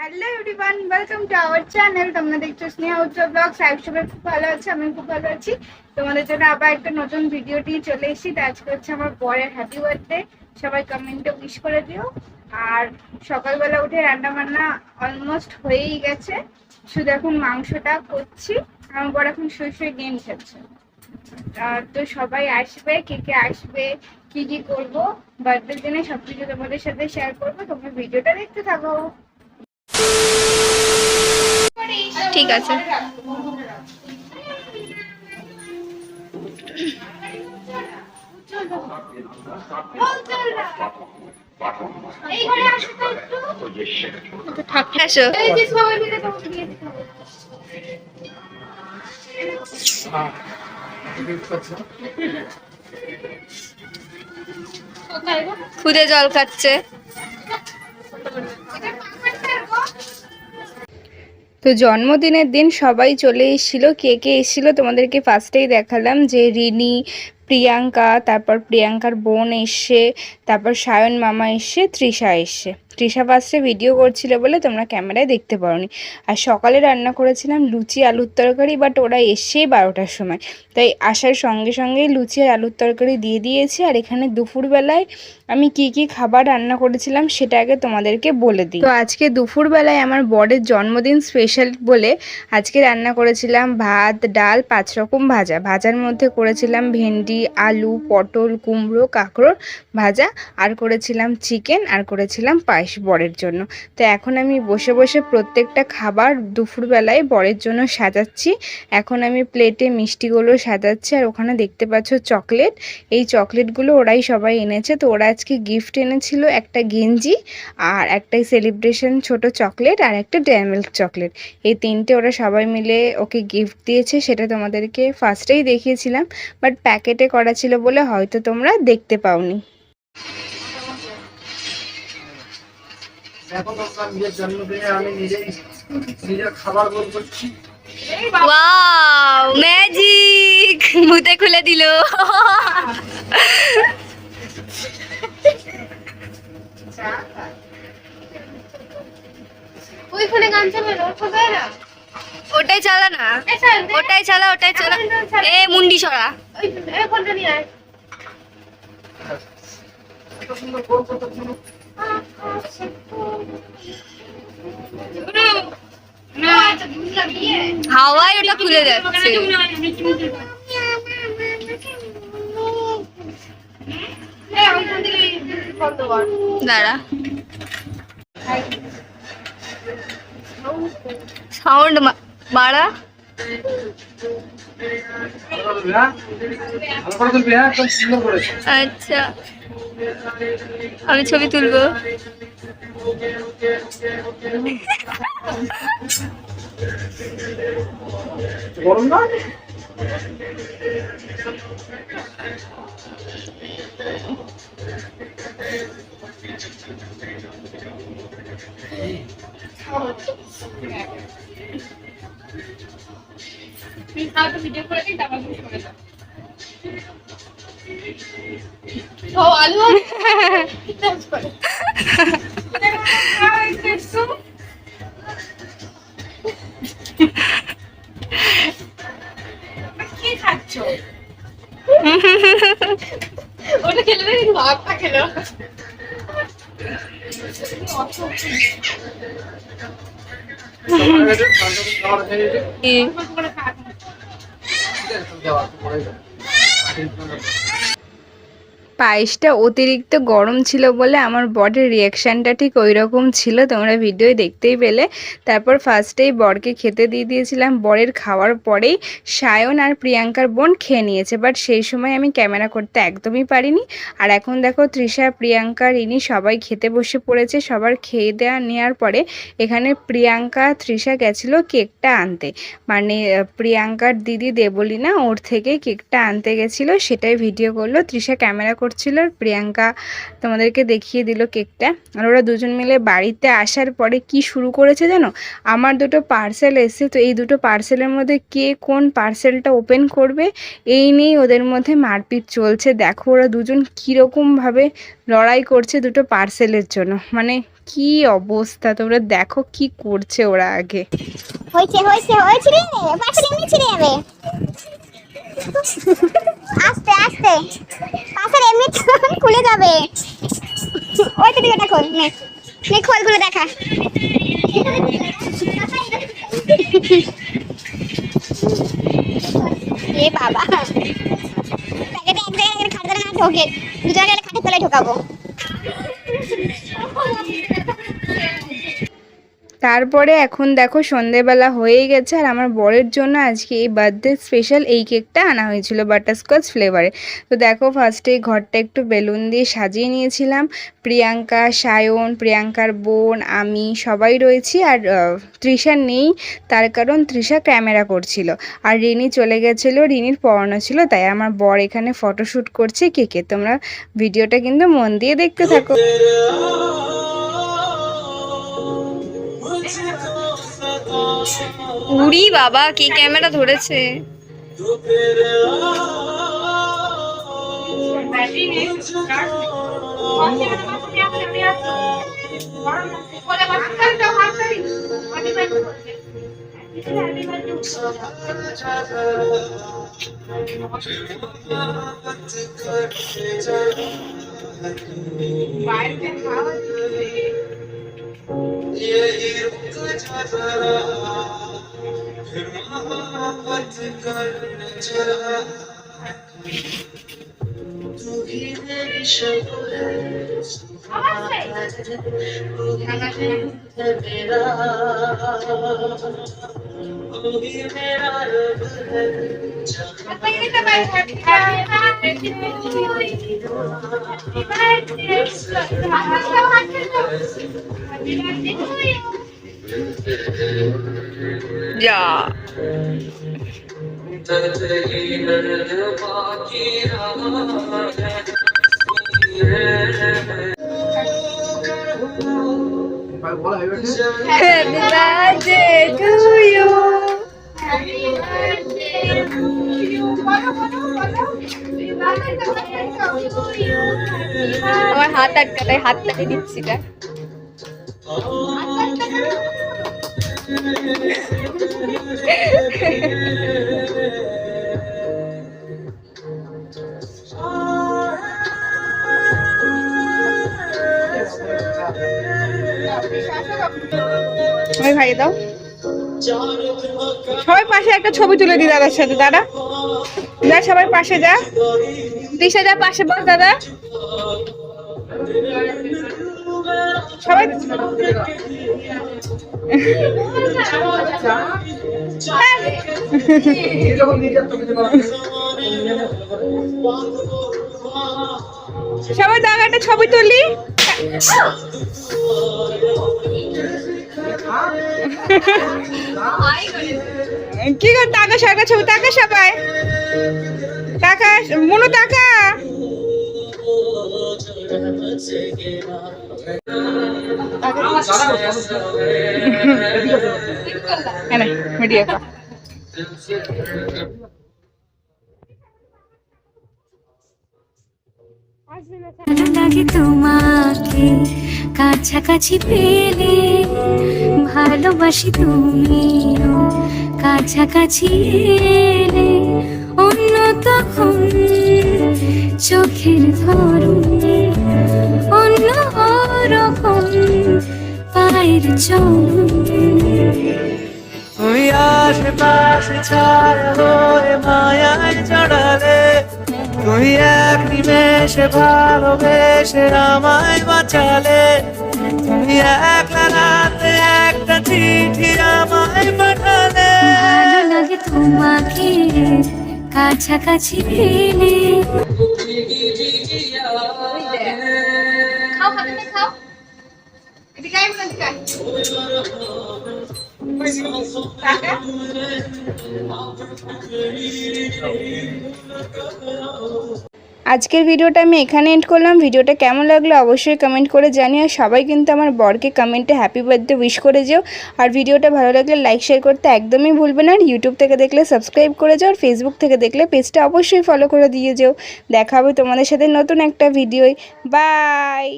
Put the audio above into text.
Hello everyone welcome to our channel তোমরা দেখছ স্নেহা উজ্জ্বল blog সাহেব সবাই খুব ভালো আছে আমি খুব ভালো আছি। তোমাদের জন্য আবার একটা নতুন ভিডিও নিয়ে চলে এসেছি। আজকে হচ্ছে আমার বরের হ্যাপি বার্থডে সবাই কমেন্টে উইশ করে দিও। আর সকালবেলা উঠে রান্না বান্না অলমোস্ট হয়েই গেছে। শুধু এখন মাংসটা করছি। আমার বর এখন শুয়ে শুয়ে গেম খেলছে। তো সবাই আসবে, কে কে আসবে, কি কি করব বার্থডের দিনে সবকিছু তোমাদের সাথে শেয়ার করব। তোমরা ভিডিওটা দেখতে থাকো। কোথায় গো? খুদে জল খাচ্ছে। তো জন্মদিনের দিন সবাই চলে এসেছিল। কে কে এসেছিল তোমাদেরকে ফার্স্টেই দেখালাম যে রিনি, প্রিয়াঙ্কা, তারপর প্রিয়াঙ্কার বোন এসে তারপর সায়ন মামা এসে তৃষা এসছে। তৃষা ফার্স্টে ভিডিও করছিল বলে তোমরা ক্যামেরায় দেখতে পাওনি আর সকালে রান্না করেছিলাম লুচি, আলুর তরকারি বাট ওরা এসছেই বারোটার সময়। তাই আসার সঙ্গে সঙ্গেই লুচি আর আলুর তরকারি দিয়ে দিয়েছি। আর এখানে দুপুরবেলায় আমি কি কি খাবার রান্না করেছিলাম সেটা আগে তোমাদেরকে বলে দিই। তো আজকে দুপুরবেলায় আমার বরের জন্মদিন স্পেশাল বলে আজকে রান্না করেছিলাম ভাত, ডাল, পাঁচ রকম ভাজা। ভাজার মধ্যে করেছিলাম ভেন্ডি, আলু, পটল, কুমড়ো কাঁকরোল ভাজা। আর করেছিলাম চিকেন আর করেছিলাম পায়েস। বরের জন্য। তো এখন আমি বসে বসে প্রত্যেকটা খাবার দুপুরবেলায় বরের জন্য সাজাচ্ছি। এখন আমি প্লেটে মিষ্টিগুলো সাজাচ্ছি আর ওখানে দেখতে পাচ্ছ চকলেট এই চকলেটগুলো ওরাই সবাই এনেছে। তো ওরা আজকে গিফট এনেছিল একটা গেঞ্জি আর একটা সেলিব্রেশন ছোট চকলেট আর একটা ড্যামিল্ক চকলেট এই তিনটে ওরা সবাই মিলে ওকে গিফট দিয়েছে, সেটা তোমাদেরকে ফার্স্টেই দেখিয়েছিলাম। বাট প্যাকেটে করা ছিল বলে হয়তো তোমরা দেখতে পাওনি। দেখো তোমরা নিজের জন্মদিনে আমি নিজেই নিজের খাবার গোল করছি। ওয়াও ম্যাজিক মুতে খুলে দিল। ওইখানে গান চালানো কোথায় না? ওটাই চালা না। ওটাই চালা ওটাই চালা। এ মুন্ডি সরা। ওই ফোনটা নিয়ে আয়। সুন্দর। হাওয়ায় ওটা খুলে যাচ্ছে। দাঁড়া। সাউন্ড বাড়া হ্যাঁ? আচ্ছা। আমি ছবি তুলবো। ভিডিও করে দিই করে ভাতটা পায়েসটা অতিরিক্ত গরম ছিল বলে আমার বরের রিয়াকশানটা ঠিক ওই রকম ছিল। তোমরা ভিডিও দেখতেই পেলে। তারপর ফার্স্টেই বরকে খেতে দিয়ে দিয়েছিলাম। বরের খাওয়ার পরেই সায়ন আর প্রিয়াঙ্কার বোন খেয়ে নিয়েছে। বাট সেই সময় আমি ক্যামেরা করতে একদমই পারিনি। আর এখন দেখো তৃষা, প্রিয়াঙ্কা, রিনি সবাই খেতে বসে পড়েছে। সবার খেয়ে দেওয়া নেওয়ার পরে এখানে প্রিয়াঙ্কা, তৃষা গেছিল কেকটা আনতে। মানে প্রিয়াঙ্কার দিদি দেবলিনা ওর থেকে কেকটা আনতে গেছিল। সেটাই ভিডিও করল। তৃষা ক্যামেরা করছিল আর প্রিয়াঙ্কা তোমাদেরকে দেখিয়ে দিল কেকটা। আর ওরা দুজন মিলে বাড়িতে আসার পরে কি শুরু করেছে জানো? আমার দুটো পার্সেল এসেছে, তো এই দুটো পার্সেলের মধ্যে কে কোন পার্সেলটা ওপেন করবে, এই নিয়েই ওদের মধ্যে মারপিট চলছে। দেখো ওরা দুজন কীরকমভাবে লড়াই করছে দুটো পার্সেলের জন্য। মানে কি অবস্থা? তোমরা দেখো কি করছে ওরা আগে। হয়েছে হয়েছে হয়েছে রে পাশে এমনি ছিঁড়ে যাবে। আস্তে আস্তে। পাশের এমনি খুলে যাবে। ওই তো দিকে খোল, নে। নে, খোলগুলো দেখা। এ বাবা। প্যাকেটে এক জায়গায় খাটে না ঢোকে, দু জায়গায় খাটে তলায় ঢোকাবো। তারপরে এখন দেখো সন্ধেবেলা হয়ে গেছে আর আমার বরের জন্য আজকে এই বার্থডে স্পেশাল এই কেকটা আনা হয়েছিল বাটারস্কচ ফ্লেভারে তো দেখো ফার্স্টে ঘরটা একটু বেলুন দিয়ে সাজিয়ে নিয়েছিলাম। প্রিয়াঙ্কা, সায়ন, প্রিয়াঙ্কার বোন, আমি সবাই রয়েছি আর তৃষা নেই, তার কারণ তৃষা ক্যামেরা করছিল। আর রিনি চলে গেছিল, রিনির পড়ানো ছিল, তাই আমার বর এখানে ফটোশ্যুট করছে কেকে তোমরা ভিডিওটা কিন্তু মন দিয়ে দেখতে থাকো। উড়ি বাবা কি ক্যামেরা ধরেছে? यही रुक जा जरा फिर मोहब्बत कर जरा तू ही मेरी शब है तू ही है मेरा तू ही मेरा रब है Yeah. Happy birthday to you. Happy birthday to you. আমার হাত আটকাতে হাত লাগিয়ে দিচ্ছি এটা সবাই ভাই দাও সবাই পাশে একটা ছবি তুলে দি দাদার সাথে, দাদা। যা, সবাই পাশে যা। দিশা, যা, পাশে বল দাদা। সবাই সবাই দাদা, একটা ছবি তুলি। কি কর টাকা সরকার ছবি সবাই। মনু টাকা। লাগে তোমাকে কাছাকাছি পেলে ভালোবাসি তুমি। কাছাকাছি এলে অন্য তখন চোখের ধরুন অন্য রকম পায়ের চলুন আশেপাশে ছায়া হয়ে জড়ালে তুমি এক নিমেষে ভালোবেসে আমায় বাঁচালে। তুমি একলা রাতে একটা চিঠি আমায় পাঠালে। ভালো লাগে তোমাকে কাছাকাছি পেলে খাও খাবে না খাও। এদিকে আয়? আজকের ভিডিওটা আমি এখানে এন্ড করলাম। ভিডিওটা কেমন লাগল অবশ্যই কমেন্ট করে জানিও। সবাই কিন্তু আমার বরকে কমেন্টে হ্যাপি বার্থডে উইশ করে যেও। আর ভিডিওটা ভালো লাগলে লাইক শেয়ার করতে একদমই ভুলবে না। আর ইউটিউব থেকে দেখলে সাবস্ক্রাইব করে যাও। আর ফেসবুক থেকে দেখলে পেজটা অবশ্যই ফলো করে দিয়ে যেও। দেখা হবে তোমাদের সাথে নতুন একটা ভিডিওয় বাই